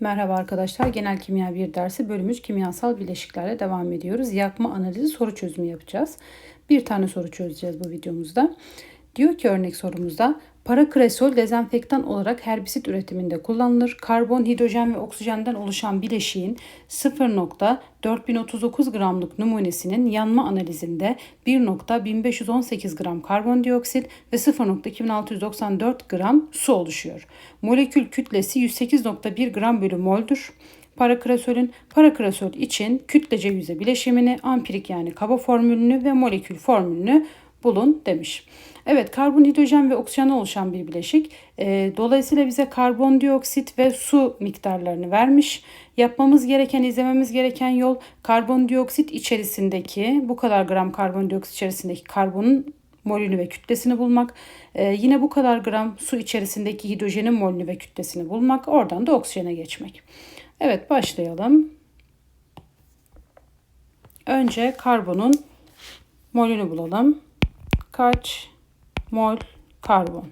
Merhaba arkadaşlar. Genel Kimya 1 dersi bölümümüz kimyasal bileşiklerle devam ediyoruz. Yakma analizi soru çözümü yapacağız. Bir tane soru çözeceğiz bu videomuzda. Diyor ki örnek sorumuzda parakresol dezenfektan olarak herbisit üretiminde kullanılır. Karbon, hidrojen ve oksijenden oluşan bileşiğin 0.4039 gramlık numunesinin yanma analizinde 1.1518 gram karbondioksit ve 0.2694 gram su oluşuyor. Molekül kütlesi 108.1 gram bölü moldür. Parakresolün parakresol için kütlece yüze bileşimini, ampirik yani kaba formülünü ve molekül formülünü bulun demiş. Evet karbon, hidrojen ve oksijen oluşan bir bileşik. E, dolayısıyla bize karbondioksit ve su miktarlarını vermiş. Yapmamız gereken, izlememiz gereken yol karbondioksit içerisindeki bu kadar gram karbondioksit içerisindeki karbonun molünü ve kütlesini bulmak. Ee, yine bu kadar gram su içerisindeki hidrojenin molünü ve kütlesini bulmak. Oradan da oksijene geçmek. Evet başlayalım. Önce karbonun molünü bulalım. Kaç mol karbon?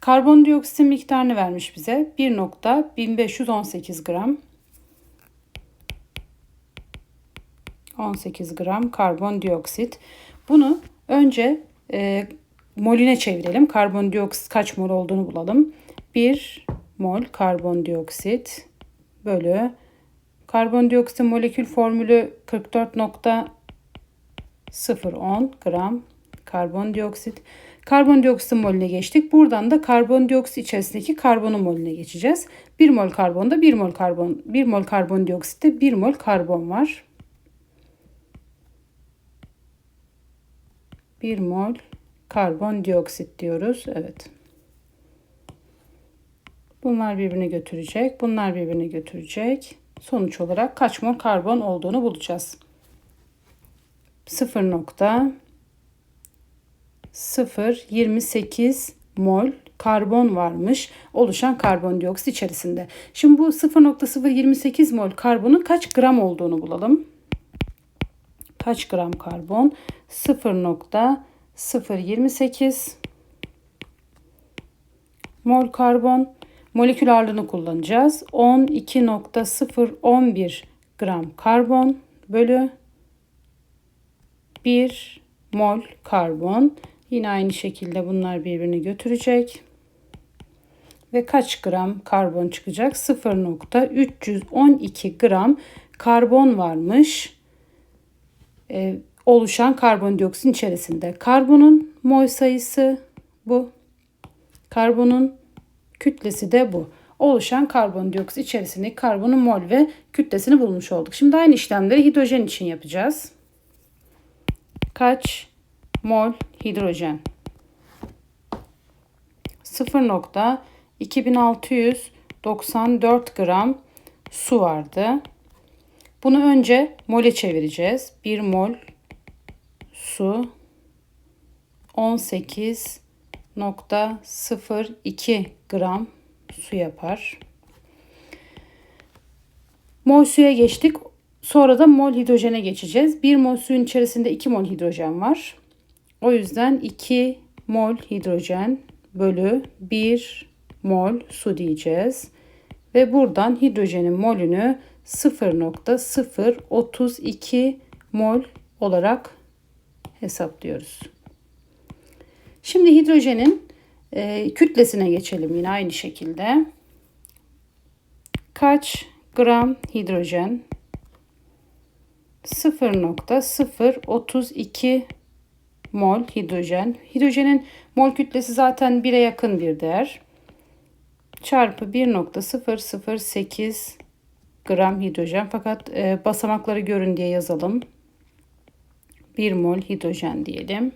Karbondioksitin miktarını vermiş bize. 1.1518 gram. 18 gram karbondioksit. Bunu önce e, moline çevirelim. Karbondioksit kaç mol olduğunu bulalım. 1 mol karbondioksit bölü karbondioksitin molekül formülü 44.010 gram karbondioksit. Karbondioksit molüne geçtik. Buradan da karbondioksit içerisindeki karbonun molüne geçeceğiz. 1 mol karbonda 1 mol karbon 1 mol karbondioksitte 1 mol karbon var. 1 mol karbondioksit diyoruz. Evet. Bunlar birbirini götürecek. Bunlar birbirini götürecek. Sonuç olarak kaç mol karbon olduğunu bulacağız. 0.028 mol karbon varmış oluşan karbondioksit içerisinde. Şimdi bu 0.028 mol karbonun kaç gram olduğunu bulalım. Kaç gram karbon? 0.028 mol karbon. Molekül ağırlığını kullanacağız. 12.011 gram karbon bölü 1 mol karbon. Yine aynı şekilde bunlar birbirini götürecek. Ve kaç gram karbon çıkacak? 0.312 gram karbon varmış. Ee, oluşan karbondioksitin içerisinde. Karbonun mol sayısı bu. Karbonun kütlesi de bu. Oluşan karbondioksit içerisindeki karbonun mol ve kütlesini bulmuş olduk. Şimdi aynı işlemleri hidrojen için yapacağız. Kaç mol hidrojen? 0.2694 gram su vardı. Bunu önce mole çevireceğiz. 1 mol su 18.02 gram su yapar. Mol suya geçtik. Sonra da mol hidrojene geçeceğiz. 1 mol suyun içerisinde 2 mol hidrojen var. O yüzden 2 mol hidrojen bölü 1 mol su diyeceğiz. Ve buradan hidrojenin molünü 0.032 mol olarak hesaplıyoruz. Şimdi hidrojenin e, kütlesine geçelim yine aynı şekilde. Kaç gram hidrojen? 0.032 mol hidrojen. Hidrojenin mol kütlesi zaten 1'e yakın bir değer. Çarpı 1.008 gram hidrojen. Fakat e, basamakları görün diye yazalım. 1 mol hidrojen diyelim.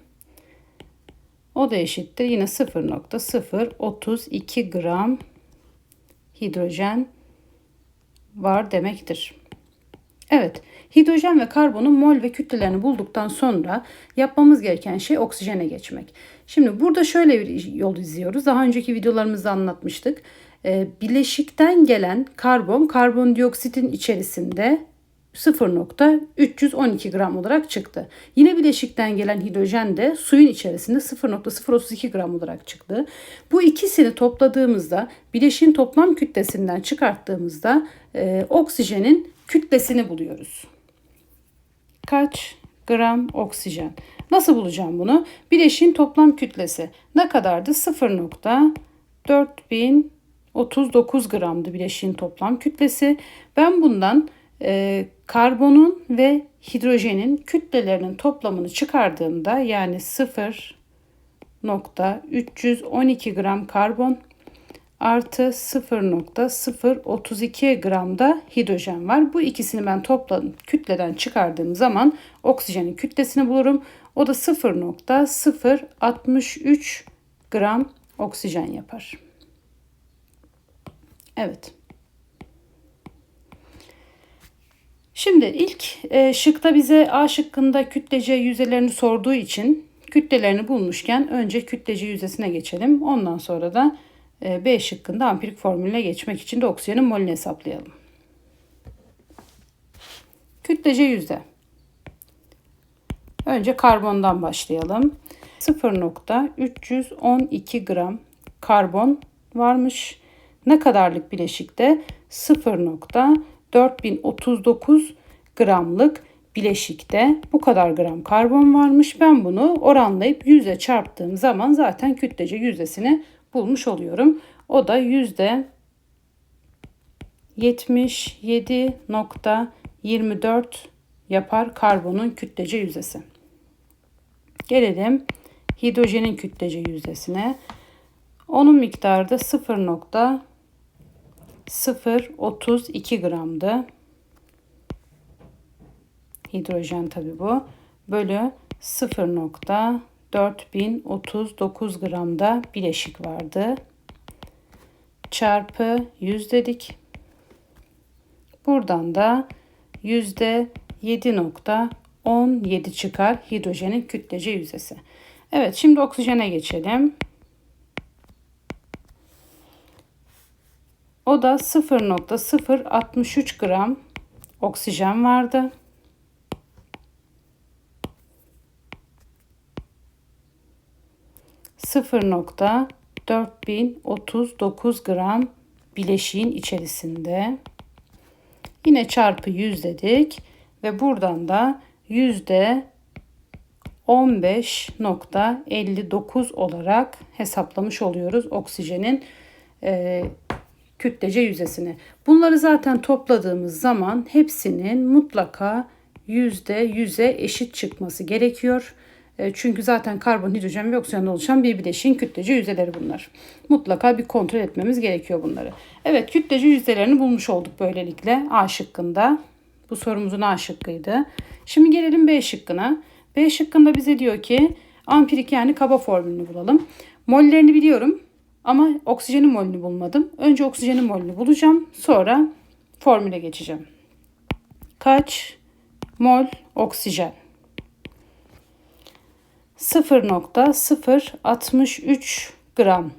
O da eşittir. Yine 0.032 gram hidrojen var demektir. Evet, hidrojen ve karbonun mol ve kütlelerini bulduktan sonra yapmamız gereken şey oksijene geçmek. Şimdi burada şöyle bir yol izliyoruz. Daha önceki videolarımızda anlatmıştık. Ee, bileşikten gelen karbon, karbondioksitin içerisinde 0.312 gram olarak çıktı. Yine bileşikten gelen hidrojen de suyun içerisinde 0.032 gram olarak çıktı. Bu ikisini topladığımızda bileşiğin toplam kütlesinden çıkarttığımızda e, oksijenin kütlesini buluyoruz. Kaç gram oksijen? Nasıl bulacağım bunu? Bileşiğin toplam kütlesi ne kadardı? 0.4039 gramdı bileşiğin toplam kütlesi. Ben bundan e, karbonun ve hidrojenin kütlelerinin toplamını çıkardığımda yani 0.312 gram karbon artı 0.032 gram da hidrojen var. Bu ikisini ben topladım kütleden çıkardığım zaman oksijenin kütlesini bulurum. O da 0.063 gram oksijen yapar. Evet. Şimdi ilk e, şıkta bize A şıkkında kütlece yüzelerini sorduğu için kütlelerini bulmuşken önce kütlece yüzdesine geçelim. Ondan sonra da B şıkkında ampirik formülüne geçmek için de oksijenin molünü hesaplayalım. Kütlece yüzde. Önce karbondan başlayalım. 0.312 gram karbon varmış. Ne kadarlık bileşikte? 0.4039 gramlık bileşikte bu kadar gram karbon varmış. Ben bunu oranlayıp yüzde çarptığım zaman zaten kütlece yüzdesini bulmuş oluyorum. O da yüzde 77.24 yapar karbonun kütlece yüzdesi. Gelelim hidrojenin kütlece yüzdesine. Onun miktarı da 0.032 gramdı. Hidrojen tabi bu. Bölü 0.4039 gramda bileşik vardı. Çarpı 100 dedik. Buradan da yüzde 7.17 çıkar hidrojenin kütlece yüzdesi. Evet şimdi oksijene geçelim. O da 0.063 gram oksijen vardı. ...0.4039 gram bileşiğin içerisinde. Yine çarpı 100 dedik ve buradan da yüzde 15.59 olarak hesaplamış oluyoruz oksijenin e, kütlece yüzdesini. Bunları zaten topladığımız zaman hepsinin mutlaka yüzde yüze eşit çıkması gerekiyor. E, çünkü zaten karbon, hidrojen ve oksijen oluşan bir bileşiğin kütlece yüzdeleri bunlar. Mutlaka bir kontrol etmemiz gerekiyor bunları. Evet kütlece yüzdelerini bulmuş olduk böylelikle A şıkkında. Bu sorumuzun A şıkkıydı. Şimdi gelelim B şıkkına. B şıkkında bize diyor ki ampirik yani kaba formülünü bulalım. Mollerini biliyorum. Ama oksijenin molünü bulmadım. Önce oksijenin molünü bulacağım. Sonra formüle geçeceğim. Kaç mol oksijen? 0.063 gram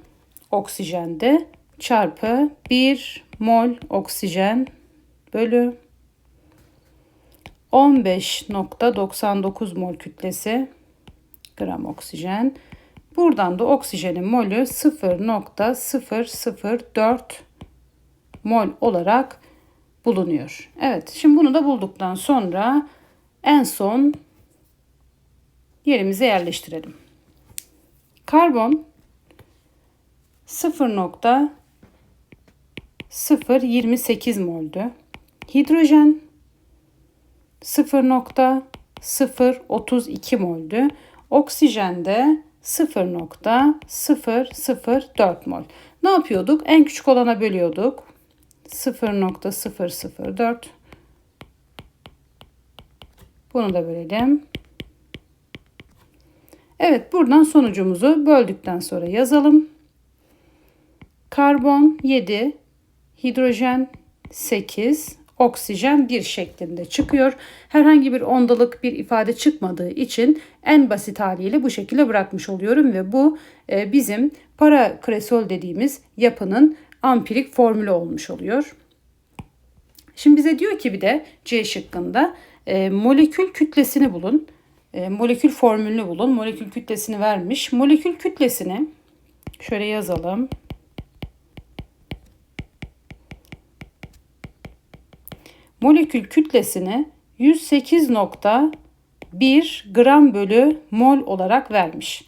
oksijende çarpı 1 mol oksijen bölü 15.99 mol kütlesi gram oksijen Buradan da oksijenin molü 0.004 mol olarak bulunuyor. Evet şimdi bunu da bulduktan sonra en son yerimize yerleştirelim. Karbon 0.028 moldü. Hidrojen 0.032 moldü. Oksijen de 0.004 mol. Ne yapıyorduk? En küçük olana bölüyorduk. 0.004 Bunu da bölelim. Evet buradan sonucumuzu böldükten sonra yazalım. Karbon 7, hidrojen 8, oksijen 1 şeklinde çıkıyor. Herhangi bir ondalık bir ifade çıkmadığı için en basit haliyle bu şekilde bırakmış oluyorum ve bu e, bizim para kresol dediğimiz yapının ampirik formülü olmuş oluyor. Şimdi bize diyor ki bir de C şıkkında e, molekül kütlesini bulun. E, molekül formülünü bulun. Molekül kütlesini vermiş. Molekül kütlesini şöyle yazalım. Molekül kütlesini 108.1 gram bölü mol olarak vermiş.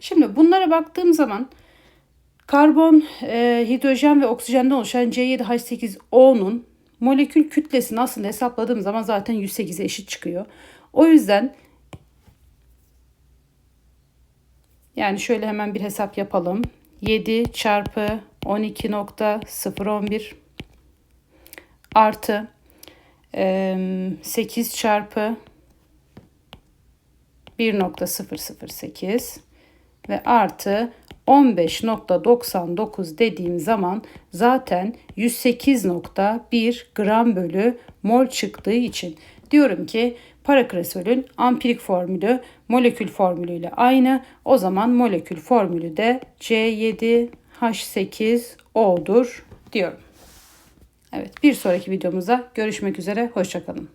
Şimdi bunlara baktığım zaman karbon, e, hidrojen ve oksijenden oluşan C7H8O'nun molekül kütlesini aslında hesapladığım zaman zaten 108'e eşit çıkıyor. O yüzden yani şöyle hemen bir hesap yapalım. 7 çarpı 12.011 artı 8 çarpı 1.008 ve artı 15.99 dediğim zaman zaten 108.1 gram bölü mol çıktığı için diyorum ki parakresolün ampirik formülü molekül formülüyle aynı. O zaman molekül formülü de C7H8O'dur diyorum. Evet bir sonraki videomuzda görüşmek üzere. Hoşçakalın.